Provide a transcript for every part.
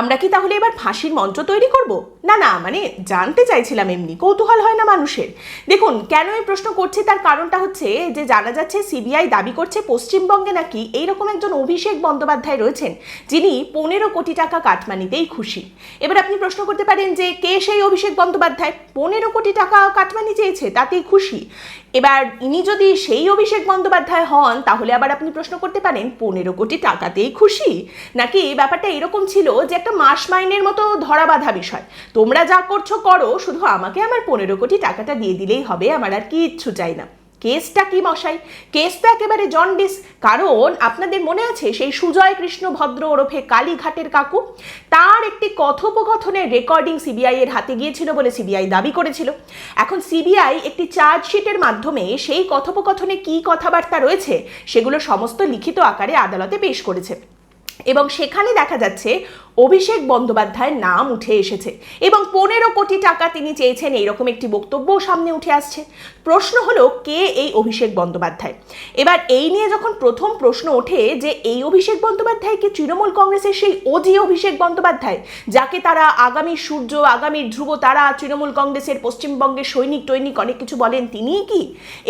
আমরা কি তাহলে এবার ফাঁসির মঞ্চ তৈরি করব? না না মানে জানতে চাইছিলাম এমনি। কৌতূহল হয় না মানুষের। দেখুন, কেন এই প্রশ্ন করছি তার কারণটা হচ্ছে যে জানা যাচ্ছে সিবিআই দাবি করছে পশ্চিমবঙ্গে নাকি এইরকম একজন অভিষেক বন্দ্যোপাধ্যায় রয়েছেন যিনি পনেরো কোটি টাকা কাটমানিতেই খুশি। এবার আপনি প্রশ্ন করতে পারেন যে কে সেই অভিষেক বন্দ্যোপাধ্যায়? পনেরো কোটি টাকা কাটমানি চেয়েছে, তাতেই খুশি। এবার ইনি যদি সেই অভিষেক বন্দ্যোপাধ্যায় হন, তাহলে আবার আপনি প্রশ্ন করতে পারেন, পনেরো কোটি টাকাতেই খুশি? নাকি ব্যাপারটা এরকম ছিল যে একটা মাস মাইনের মতো ধরা বাঁধা বিষয়। তোমরা যা করছ করো, শুধু আমাকে আমার পনেরো কোটি টাকাটা দিয়ে দিলেই হবে, আমার আর কিচ্ছু চাই না। কেসটা কি মশাই? কেস তো একেবারে জন্ডিস। কারণ আপনাদের মনে আছে সেই সুজয় কৃষ্ণ ভদ্র ওরফে কালীঘাটের কাকু? তার একটি কথোপকথনের রেকর্ডিং সিবিআই এর হাতে গিয়েছিল বলে সিবিআই দাবি করেছিল। এখন সিবিআই একটি চার্জশিটের মাধ্যমে সেই কথোপকথনে কি কথাবার্তা রয়েছে, সেগুলো সমস্ত লিখিত আকারে আদালতে পেশ করেছে। এবং সেখানে দেখা যাচ্ছে অভিষেক বন্দ্যোপাধ্যায়ের নাম উঠে এসেছে এবং পনেরো কোটি টাকা তিনি চেয়েছেন এইরকম একটি বক্তব্যও সামনে উঠে আসছে। প্রশ্ন হলো, কে এই অভিষেক বন্দ্যোপাধ্যায়? এবার এই নিয়ে যখন প্রথম প্রশ্ন ওঠে যে এই অভিষেক বন্দ্যোপাধ্যায় কি তৃণমূল কংগ্রেসের সেই অজি অভিষেক বন্দ্যোপাধ্যায়, যাকে তারা আগামী সূর্য, আগামী ধ্রুব, তারা তৃণমূল কংগ্রেসের পশ্চিমবঙ্গের সৈনিক, টৈনিক অনেক কিছু বলেন তিনিই কি?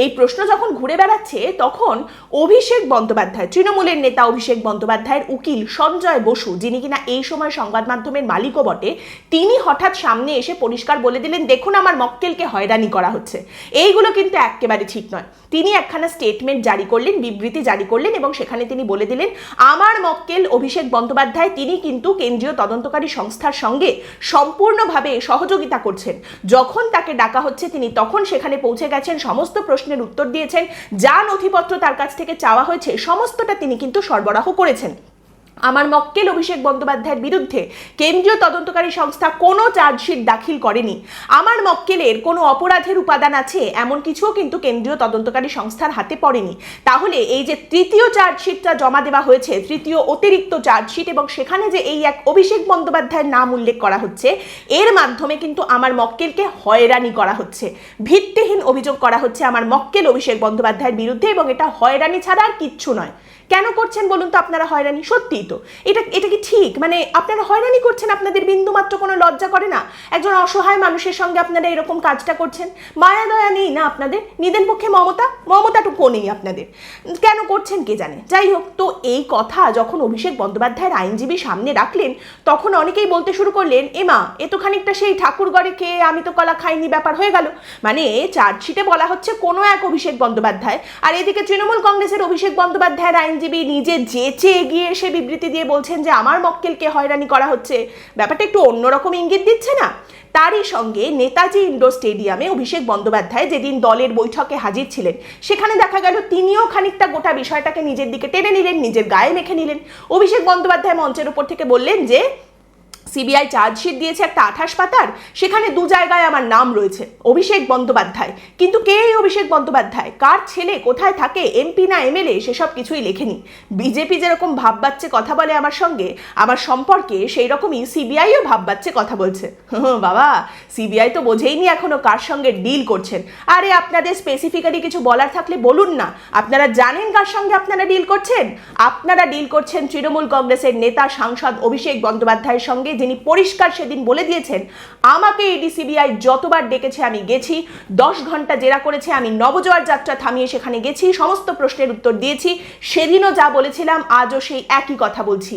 এই প্রশ্ন যখন ঘুরে বেড়াচ্ছে, তখন অভিষেক বন্দ্যোপাধ্যায়, তৃণমূলের নেতা অভিষেক বন্দ্যোপাধ্যায়ের উকিল সঞ্জয় বসু, যিনি কিনা এই সময় সংবাদ মাধ্যমের মালিকও বটে, তিনি হঠাৎ সামনে এসে পরিষ্কার বলে দিলেন, দেখুন, আমার মক্কেলকে হয়রানি করা হচ্ছে। এইগুলো কিন্তু একেবারে ঠিক নয়। তিনি একখানা স্টেটমেন্ট জারি করলেন, বিবৃতি জারি করলেন এবং সেখানে তিনি বলে দিলেন, আমার মক্কেল অভিষেক বন্দ্যোপাধ্যায়, তিনি কিন্তু কেন্দ্রীয় তদন্তকারী সংস্থার সঙ্গে সম্পূর্ণভাবে সহযোগিতা করছেন। যখন তাকে ডাকা হচ্ছে, তিনি তখন সেখানে পৌঁছে গেছেন, সমস্ত প্রশ্নের উত্তর দিয়েছেন যা নথিপত্র তার কাছ থেকে চাওয়া হয়েছে, সমস্তটা তিনি কিন্তু সরবরাহ করেছেন। আমার মক্কেল অভিষেক বন্দ্যোপাধ্যায়ের বিরুদ্ধে কেন্দ্রীয় তদন্তকারী সংস্থা কোনো চার্জশিট দাখিল করেনি। আমার মক্কেলের কোনো অপরাধের উপাদান আছে, এমন কিছুও কিন্তু কেন্দ্রীয় তদন্তকারী সংস্থার হাতে পড়েনি। তাহলে এই যে তৃতীয় চার্জশিটটা জমা দেওয়া হয়েছে, তৃতীয় অতিরিক্ত চার্জশিট এবং সেখানে যে এই এক অভিষেক বন্দ্যোপাধ্যায়ের নাম উল্লেখ করা হচ্ছে, এর মাধ্যমে কিন্তু আমার মক্কেলকে হয়রানি করা হচ্ছে। ভিত্তিহীন অভিযোগ করা হচ্ছে আমার মক্কেল অভিষেক বন্দ্যোপাধ্যায়ের বিরুদ্ধে এবং এটা হয়রানি ছাড়া আর কিচ্ছু নয়। কেন করছেন বলুন তো আপনারা হয়রানি? সত্যিই তো এটা এটা কি ঠিক? মানে আপনারা হয়রানি করছেন, আপনাদের বিন্দুমাত্র কোনো লজ্জা করে না? একজন অসহায় মানুষের সঙ্গে আপনারা এরকম কাজটা করছেন? মায়া দয়া নেই না আপনাদের? নিদেন পক্ষে মমতা? মমতাটুকু নেই আপনাদের। কেন করছেন কে জানে? যাই হোক, তো এই কথা যখন অভিষেক বন্দ্যোপাধ্যায়ের আইনজীবী সামনে রাখলেন, তখন অনেকেই বলতে শুরু করলেন এমা এ তো খানিকটা সেই ঠাকুরগড়ে খেয়ে আমি তো কলা খাইনি ব্যাপার হয়ে গেল। মানে চার্জশিটে বলা হচ্ছে কোনো এক অভিষেক বন্দ্যোপাধ্যায়। আর এদিকে তৃণমূল কংগ্রেসের অভিষেক বন্দ্যোপাধ্যায়ের আইনজীবী নিজে যেচে এগিয়ে এসে বিবৃতি দিয়ে বলছেন যে, আমার মক্কেলকে হয়রানি করা হচ্ছে। ব্যাপারটা একটু অন্যরকম ইঙ্গিত দিচ্ছে না? তারই সঙ্গে নেতাজি ইন্ডোর স্টেডিয়ামে অভিষেক বন্দ্যোপাধ্যায় যেদিন দলের বৈঠকে হাজির ছিলেন, সেখানে দেখা গেল তিনিও খানিকটা গোটা বিষয়টাকে নিজের দিকে টেনে নিলেন, নিজের গায়ে মেখে নিলেন। অভিষেক বন্দ্যোপাধ্যায় মঞ্চের উপর থেকে বললেন যে সিবিআই চার্জশিট দিয়েছে একটা আঠাশ পাতার সেখানে দু জায়গায় আমার নাম রয়েছে অভিষেক বন্দ্যোপাধ্যায়। কিন্তু কে এই অভিষেক বন্দ্যোপাধ্যায়? কার ছেলে? কোথায় থাকে? এমপি না এমএলএ? সেসব কিছুই লেখেনি। বিজেপি যেরকম ভাববাচ্চে কথা বলে আমার সঙ্গে আমার সম্পর্কে সেই রকমই সিবিআইও ভাববাচ্চে কথা বলছে। হুঁ, বাবা সিবিআই তো বোঝেইনি এখনও কার সঙ্গে ডিল করছেন। আরে আপনাদের স্পেসিফিক্যালি কিছু বলার থাকলে বলুন না। আপনারা জানেন কার সঙ্গে আপনারা ডিল করছেন? আপনারা ডিল করছেন তৃণমূল কংগ্রেসের নেতা সাংসদ অভিষেক বন্দ্যোপাধ্যায়ের সঙ্গে যিনি পরিষ্কার সেদিন বলে দিয়েছেন, আমাকে ইডি সিবিআই যতবার ডেকেছে আমি গেছি, দশ ঘণ্টা জেরা করেছে, আমি নবজোয়ার যাত্রা থামিয়ে সেখানে গেছি, সমস্ত প্রশ্নের উত্তর দিয়েছি, সেদিনও যা বলেছিলাম, আজও সেই একই কথা বলছি।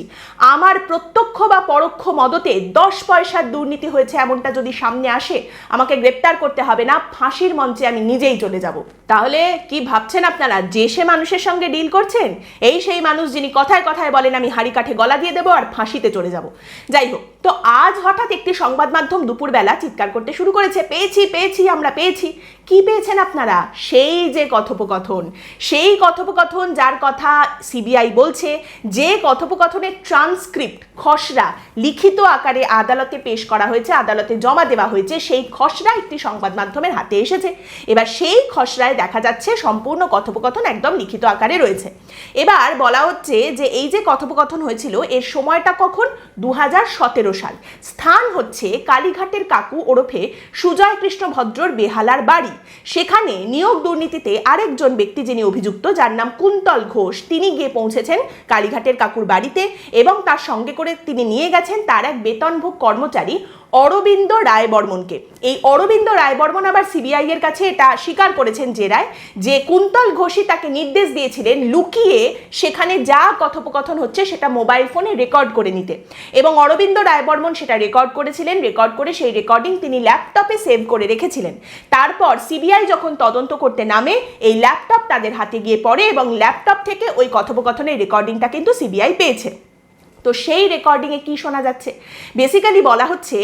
আমার প্রত্যক্ষ বা পরোক্ষ মদতে দশ পয়সার দুর্নীতি হয়েছে এমনটা যদি সামনে আসে, আমাকে গ্রেপ্তার করতে হবে না, ফাঁসির মঞ্চে আমি নিজেই চলে যাব। তাহলে কি ভাবছেন আপনারা? যে সে মানুষের সঙ্গে ডিল করছেন, এই সেই মানুষ যিনি কথায় কথায় বলেন, আমি হাড়ি কাঠে গলা দিয়ে দেবো আর ফাঁসিতে চলে যাব। যাই হোক, তো আজ হঠাৎ একটি সংবাদ মাধ্যম দুপুরবেলা চিৎকার করতে শুরু করেছে। পেয়েছি পেয়েছি, আমরা পেয়েছি। কি পেয়েছেন আপনারা? সেই যে কথোপকথন, সেই কথোপকথন যার কথা সিবিআই বলছে, যে কথোপকথনের ট্রান্সক্রিপ্ট খসড়া, লিখিত আকারে আদালতে পেশ করা হয়েছে, আদালতে জমা দেওয়া হয়েছে, সেই খসড়া একটি সংবাদ মাধ্যমের হাতে এসেছে। এবার সেই খসড়ায় দেখা যাচ্ছে সম্পূর্ণ কথোপকথন একদম লিখিত আকারে রয়েছে। এবার বলা হচ্ছে যে এই যে কথোপকথন হয়েছিল, এর সময়টা কখন? দু সাল। স্থান হচ্ছে কালীঘাটের কাকু ওরফে সুজয় কৃষ্ণ ভদ্রর বেহালার বাড়ি। সেখানে নিয়োগ দুর্নীতিতে আরেকজন ব্যক্তি যিনি অভিযুক্ত, যার নাম কুন্তল ঘোষ, তিনি গিয়ে পৌঁছেছেন কালীঘাটের কাকুর বাড়িতে এবং তার সঙ্গে করে তিনি নিয়ে গেছেন তার এক বেতনভোগ কর্মচারী অরবিন্দ রায় বর্মনকে এই অরবিন্দ রায় বর্মন আবার সিবিআই এর কাছে এটা স্বীকার করেছেন জেরায় যে কুন্তল ঘোষী তাকে নির্দেশ দিয়েছিলেন লুকিয়ে সেখানে যা কথোপকথন হচ্ছে সেটা মোবাইল ফোনে রেকর্ড করে নিতে। এবং অরবিন্দ রায় বর্মন সেটা রেকর্ড করেছিলেন, রেকর্ড করে সেই রেকর্ডিং তিনি ল্যাপটপে সেভ করে রেখেছিলেন। তারপর সিবিআই যখন তদন্ত করতে নামে, এই ল্যাপটপ তাদের হাতে গিয়ে পড়ে এবং ল্যাপটপ থেকে ওই কথোপকথনের রেকর্ডিংটা কিন্তু সিবিআই পেয়েছে। তো সেই রেকর্ডিংয়ে কি শোনা যাচ্ছে? বেসিক্যালি বলা হচ্ছে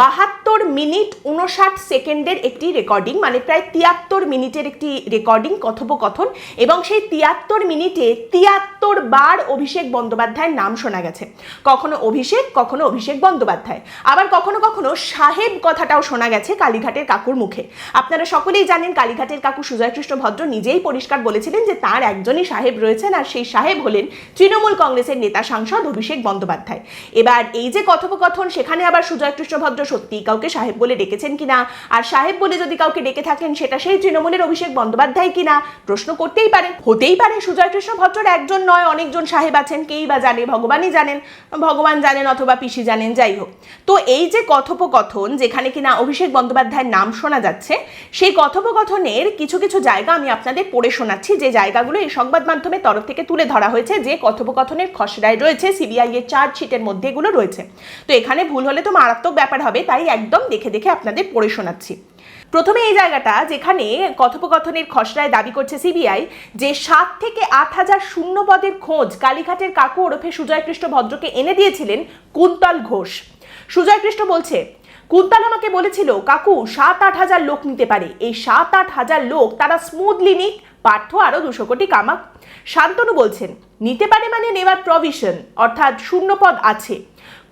বাহাত্তর মিনিট উনষাট সেকেন্ডের একটি রেকর্ডিং মানে প্রায় তিয়াত্তর মিনিটের একটি রেকর্ডিং কথোপকথন এবং সেই তিয়াত্তর মিনিটে তিয়াত্তর বার অভিষেক বন্দ্যোপাধ্যায়ের নাম শোনা গেছে। কখনো অভিষেক কখনো অভিষেক বন্দ্যোপাধ্যায়। আবার কখনো কখনো সাহেব কথাটাও শোনা গেছে কালীঘাটের কাকুর মুখে। আপনারা সকলেই জানেন কালীঘাটের কাকু সুজয় কৃষ্ণ ভদ্র নিজেই পরিষ্কার বলেছিলেন যে তার একজনই সাহেব রয়েছেন আর সেই সাহেব হলেন তৃণমূল কংগ্রেসের নেতা সাংসদ অভিষেক বন্দ্যোপাধ্যায়। এবার এই যে কথোপকথন, সেখানে আবার সুজয় কৃষ্ণ ভদ্র সত্যিই কাউকে সাহেব বলে ডেকেছেন কিনা? আর সাহেব বলে যদি কাউকে ডেকে থাকেন, সেটা সেই তৃণমূলের অভিষেক বন্দ্যোপাধ্যায় কিনা? প্রশ্ন করতেই পারেন হতেই পারে সুজয় কৃষ্ণ ভদ্রর একজন নয়, অনেকজন সাহেব আছেন, কেই বা জানে, ভগবানই জানেন, ভগবান জানেন অথবা পিসি জানেন, যাই হোক। তো এই যে কথোপকথন, যেখানে কিনা অভিষেক বন্দ্যোপাধ্যায়ের নাম শোনা যাচ্ছে, সেই কথোপকথনের কিছু কিছু জায়গা আমি আপনাদের পড়ে শোনাচ্ছি। যে জায়গাগুলো এই সংবাদ মাধ্যমের তরফ থেকে তুলে ধরা হয়েছে, যে কথোপকথনের খসড়ায় রয়েছে, সিবিআই এর চার্জশিটের মধ্যে এগুলো রয়েছে। তো এখানে ভুল হলে তো মারাত্মক ব্যাপার হবে, তাই একদম দেখে দেখে আপনাদের পড়ে শোনাচ্ছি। প্রথমে এই জায়গাটা যেখানে কথোপকথনের খসড়ায় দাবি করছে সিবিআই যে সাত থেকে আট হাজার শূন্য পদের খোঁজ কালীঘাটের কাকু ওরফে সুজয় কৃষ্ণ ভদ্রকে এনে দিয়েছিলেন কুন্তল ঘোষ। সুজয় কৃষ্ণ বলছে, কুন্তল আমাকে বলেছিল, কাকু, সাত আট হাজার লোক নিতে পারে। এই সাত আট হাজার লোক তারা স্মুথলি নিক পার্থ আরও দুশো কোটি কামাক। শান্তনু বলছেন, নিতে পারে মানে নেওয়ার প্রভিশন অর্থাৎ শূন্যপদ আছে।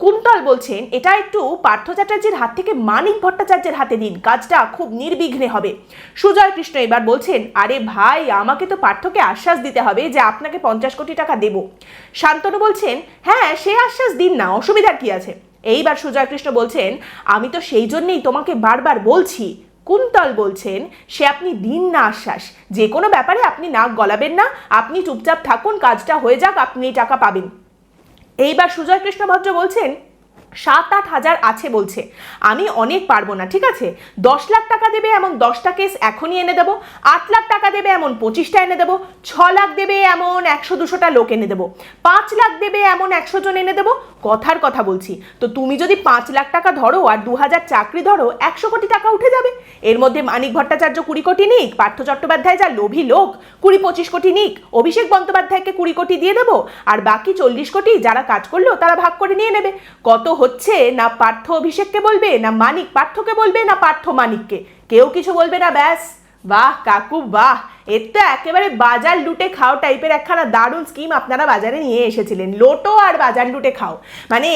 কুন্তল বলছেন, এটা একটু পার্থ চ্যাটার্জির হাত থেকে মানিক ভট্টাচার্যের হাতে দিন, কাজটা খুব নির্বিঘ্নে হবে। সুজয় কৃষ্ণ এবার বলছেন, আরে ভাই, আমাকে তো পার্থকে আশ্বাস দিতে হবে যে আপনাকে পঞ্চাশ কোটি টাকা দেব। শান্তনু বলছেন হ্যাঁ সে আশ্বাস দিন না, অসুবিধা কি আছে? এইবার সুজয় কৃষ্ণ বলছেন, আমি তো সেই জন্যেই তোমাকে বারবার বলছি কুন্তল বলছেন, সে আপনি দিন না আশ্বাস। যে কোনো ব্যাপারে আপনি নাক গলাবেন না। আপনি চুপচাপ থাকুন, কাজটা হয়ে যাক, আপনি টাকা পাবেন। এইবার সুজয় কৃষ্ণ ভদ্র বলছেন সাত আট হাজার আছে বলছে। আমি অনেক পারব না, ঠিক আছে? দশ লাখ টাকা দেবে এমন দশটা কেস এখনই এনে দেবো। আট লাখ টাকা দেবে এমন পঁচিশটা এনে দেবো। ছ লাখ দেবে এমন একশো দুশোটা লোক এনে দেবো। পাঁচ লাখ দেবে এমন একশো জন এনে দেবো। কথার কথা বলছি। তো তুমি যদি পাঁচ লাখ টাকা ধরো আর দু হাজার চাকরি ধরো, একশো কোটি টাকা উঠে যাবে। এর মধ্যে মানিক ভট্টাচার্য কুড়ি কোটি নিক, পার্থ চট্টোপাধ্যায় যা লোভী লোক, কুড়ি পঁচিশ কোটি নিক, অভিষেক বন্দ্যোপাধ্যায়কে কুড়ি কোটি দিয়ে দেবো। আর বাকি চল্লিশ কোটি যারা কাজ করল, তারা ভাগ করে নিয়ে নেবে। কত হচ্ছে না পার্থ অভিষেককে বলবে, না মানিক পার্থকে বলবে, না পার্থ মানিককে। কেউ কিছু বলবে না, ব্যাস। বাহ, কাকু, বাহ। এর তো একেবারে বাজার লুটে খাও টাইপের একখানা দারুণ স্কিম আপনারা বাজারে নিয়ে এসেছিলেন। লোটো আর বাজার লুটে খাও। মানে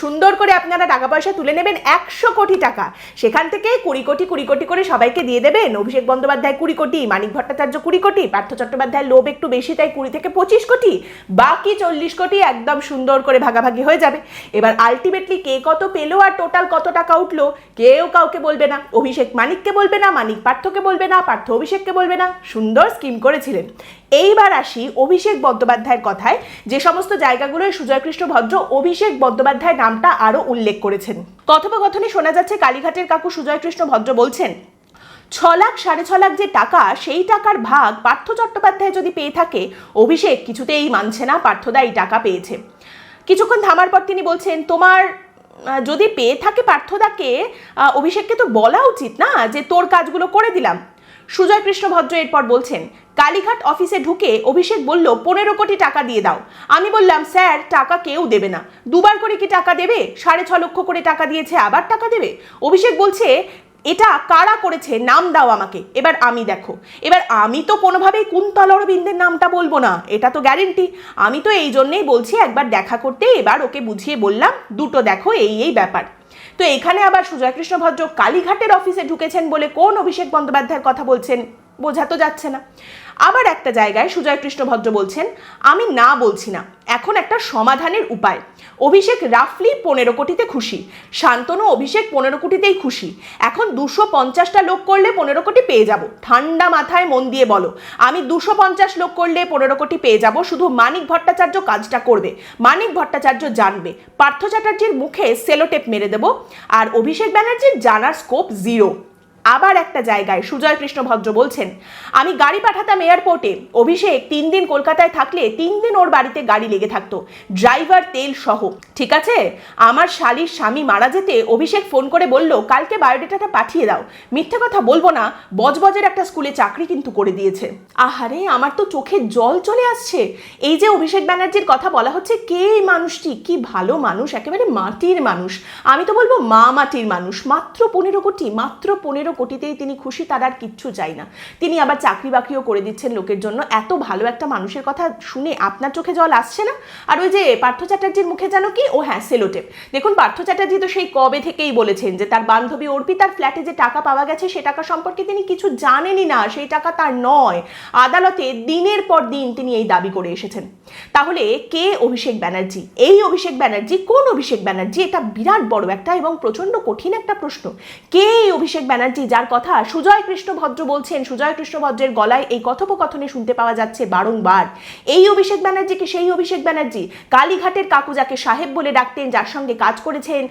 সুন্দর করে আপনারা টাকা পয়সা তুলে নেবেন একশো কোটি টাকা। সেখান থেকে কুড়ি কোটি কুড়ি কোটি করে সবাইকে দিয়ে দেবেন। অভিষেক বন্দ্যোপাধ্যায় কুড়ি কোটি, মানিক ভট্টাচার্য কুড়ি কোটি, পার্থ চট্টোপাধ্যায় লোভ একটু বেশি, তাই কুড়ি থেকে পঁচিশ কোটি, বাকি চল্লিশ কোটি একদম সুন্দর করে ভাগাভাগি হয়ে যাবে। এবার আলটিমেটলি কে কত পেল আর টোটাল কত টাকা উঠল, কেউ কাউকে বলবে না। অভিষেক মানিককে বলবে না, মানিক পার্থকে বলবে না, পার্থ অভিষেককে বলবে না। সুন্দর স্কিম করেছিলেন। এইবার আসি অভিষেক বন্দ্যোপাধ্যায়ের কথায়। যে সমস্ত জায়গাগুলোয় সুজয়কৃষ্ণ ভদ্র অভিষেক বন্দ্যোপাধ্যায় নামটা আরও উল্লেখ করেছেন। কথোপকথনে শোনা যাচ্ছে, কালীঘাটের কাকু সুজয়কৃষ্ণ ভদ্র বলছেন, ছ লাখ, সাড়ে ছ লাখ যে টাকা, সেই টাকার ভাগ পার্থ চট্টোপাধ্যায় যদি পেয়ে থাকে, অভিষেক কিছুতেই মানছে না, পার্থদা এই টাকা পেয়েছে। কিছুক্ষণ থামার পর তিনি বলছেন, তোমার যদি পেয়ে থাকে পার্থদাকে অভিষেককে তো বলা উচিত না যে তোর কাজগুলো করে দিলাম। সুজয় কৃষ্ণ ভদ্র এরপর বলছেন, কালীঘাট অফিসে ঢুকে অভিষেক বলল, পনেরো কোটি টাকা দিয়ে দাও। আমি বললাম, স্যার, টাকা কেউ দেবে না। দুবার করে কি টাকা দেবে? সাড়ে ছ লক্ষ করে টাকা দিয়েছে, আবার টাকা দেবে? অভিষেক বলছে, এটা কারা করেছে? নাম দাও আমাকে। এবার আমি দেখো। এবার আমি তো কোনোভাবেই কুন্তল অরবিন্দের নামটা বলব না। এটা তো গ্যারেন্টি। আমি তো এই জন্যেই বলছি, একবার দেখা করতে এবার ওকে বুঝিয়ে বললাম, দুটো দেখো, এই এই ব্যাপার। তো এখানে আবার সুজয়কৃষ্ণ ভদ্র কালীঘাটের অফিসে ঢুকেছেন বলে কোন অভিষেক বন্দ্যোপাধ্যায়ের কথা বলছেন? বোঝা তো যাচ্ছে না। আবার একটা জায়গায় সুজয় কৃষ্ণ ভদ্র বলছেন, আমি না বলছি না, এখন একটা সমাধানের উপায়। অভিষেক রাফলি পনেরো কোটিতে খুশি, শান্তনু অভিষেক পনেরো কোটিতেই খুশি। এখন দুশো পঞ্চাশটা লোক করলে পনেরো কোটি পেয়ে যাব। ঠান্ডা মাথায় মন দিয়ে বলো, আমি দুশো পঞ্চাশ লোক করলে পনেরো কোটি পেয়ে যাব, শুধু মানিক ভট্টাচার্য কাজটা করবে। মানিক ভট্টাচার্য জানবে, পার্থ চ্যাটার্জির মুখে সেলোটেপ মেরে দেব, আর অভিষেক ব্যানার্জির জানার স্কোপ জিরো আবার একটা জায়গায় সুজয় কৃষ্ণ ভদ্র বলছেন, আমি গাড়ি পাঠাতাম এয়ারপোর্টে। অভিষেক তিন দিন কলকাতায় থাকলে তিন দিন ওর বাড়িতে গাড়ি লেগে থাকতো। ড্রাইভার তেল সহ। ঠিক আছে? আমার শালির স্বামী মারা যেতে অভিষেক ফোন করে বলল, কালকে বায়োডেটাটা পাঠিয়ে দাও। মিথ্যে কথা বলব না, বজবজের একটা স্কুলে চাকরি কিন্তু করে দিয়েছে। আহারে, আমার তো চোখে জল চলে আসছে। এই যে অভিষেক ব্যানার্জির কথা বলা হচ্ছে, কে এই মানুষটি? কি ভালো মানুষ, একেবারে মাটির মানুষ। আমি তো বলব মা মাটির মানুষ, মাত্র পনেরো কোটি, মাত্র পনেরো কোটিতেই তিনি খুশি, তার আর কিচ্ছু চাই না। তিনি আবার চাকরি বাকরিও করে দিচ্ছেন লোকের জন্য। এত ভালো একটা মানুষের কথা শুনে আপনার চোখে জল আসছে না? আর ওই যে পার্থ চ্যাটার্জির মুখে যেন কি? ও হ্যাঁ সেলোটেপ। দেখুন, পার্থ চ্যাটার্জি তো সেই কবে থেকেই বলেছেন যে তার বান্ধবী অর্পিতার ফ্ল্যাটে যে টাকা পাওয়া গেছে, সে টাকা সম্পর্কে তিনি কিছু জানেনই না। সেই টাকা তার নয়। আদালতে দিনের পর দিন তিনি এই দাবি করে এসেছেন। তাহলে কে অভিষেক ব্যানার্জি? এই অভিষেক ব্যানার্জি কোন অভিষেক ব্যানার্জি? এটা বিরাট বড় একটা এবং প্রচণ্ড কঠিন একটা প্রশ্ন। কে এই অভিষেক ব্যানার্জি যার কথা সুজয় কৃষ্ণ ভদ্র বলছেন। সুজয় কৃষ্ণ ভদ্রের গলায় এই কথোপকথনে শুনতে পাওয়া যাচ্ছে বারংবার। এই অভিষেক ব্যানার্জি কি সেই অভিষেক ব্যানার্জি কালীঘাটের কাকু যাকে সাহেব বলে ডাকতেন, যার সঙ্গে কাজ করেছেন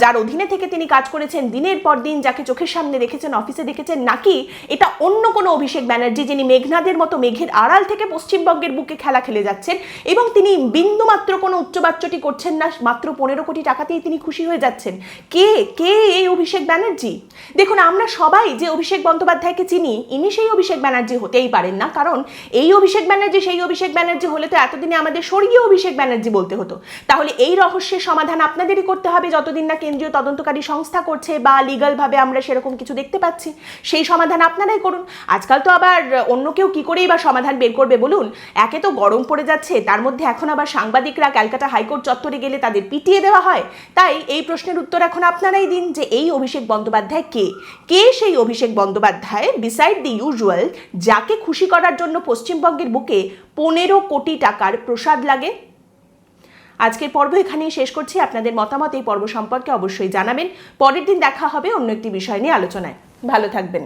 যার অধীনে থেকে তিনি কাজ করেছেন, দিনের পর দিন যাকে চোখের সামনে দেখেছেন, অফিসে দেখেছেন, নাকি এটা অন্য কোনো অভিষেক ব্যানার্জি যিনি মেঘনাদের মতো মেঘের আড়াল থেকে পশ্চিমবঙ্গের বুকে খেলা খেলে যাচ্ছেন এবং তিনি বিন্দুমাত্র কোনো উচ্চবাচ্যটি করছেন না, মাত্র পনেরো কোটি টাকাতেই তিনি খুশি হয়ে যাচ্ছেন। কে কে এই অভিষেক ব্যানার্জি? দেখুন, আমরা সবাই যে অভিষেক বন্দ্যোপাধ্যায়কে চিনি, ইনি সেই অভিষেক ব্যানার্জি হতেই পারেন না। কারণ এই অভিষেক ব্যানার্জি, সেই অভিষেক ব্যানার্জি হলে তো এতদিনে আমাদের স্বর্গীয় অভিষেক ব্যানার্জি বলতে হতো। তাহলে এই রহস্যের সমাধান আপনাদেরই করতে হবে যতদিন না কেন্দ্রীয় তদন্তকারী সংস্থা করছে বা লিগালভাবে আমরা সেরকম কিছু দেখতে পাচ্ছি। সেই সমাধান আপনারাই করুন। আজকাল তো আবার অন্য কেউ কী করেই বা সমাধান বের করবে বলুন? একে তো গরম পড়ে যাচ্ছে, তার মধ্যে এখন আবার সাংবাদিকরা ক্যালকাটা হাইকোর্ট চত্বরে গেলে তাদের পিটিয়ে দেওয়া হয়। তাই এই প্রশ্নের উত্তর এখন আপনারাই দিন যে এই অভিষেক বন্দ্যোপাধ্যায় কে? কে সেই Abhishek Bandyopadhyay beside the usual যাকে খুশি করার জন্য পশ্চিমবঙ্গের বুকে পনেরো কোটি টাকার প্রসাদ লাগে। আজকের পর্ব এখানেই শেষ করছি। আপনাদের মতামত এই পর্ব সম্পর্কে অবশ্যই জানাবেন। পরের দিন দেখা হবে অন্য একটি বিষয় নিয়ে আলোচনায়। ভালো থাকবেন।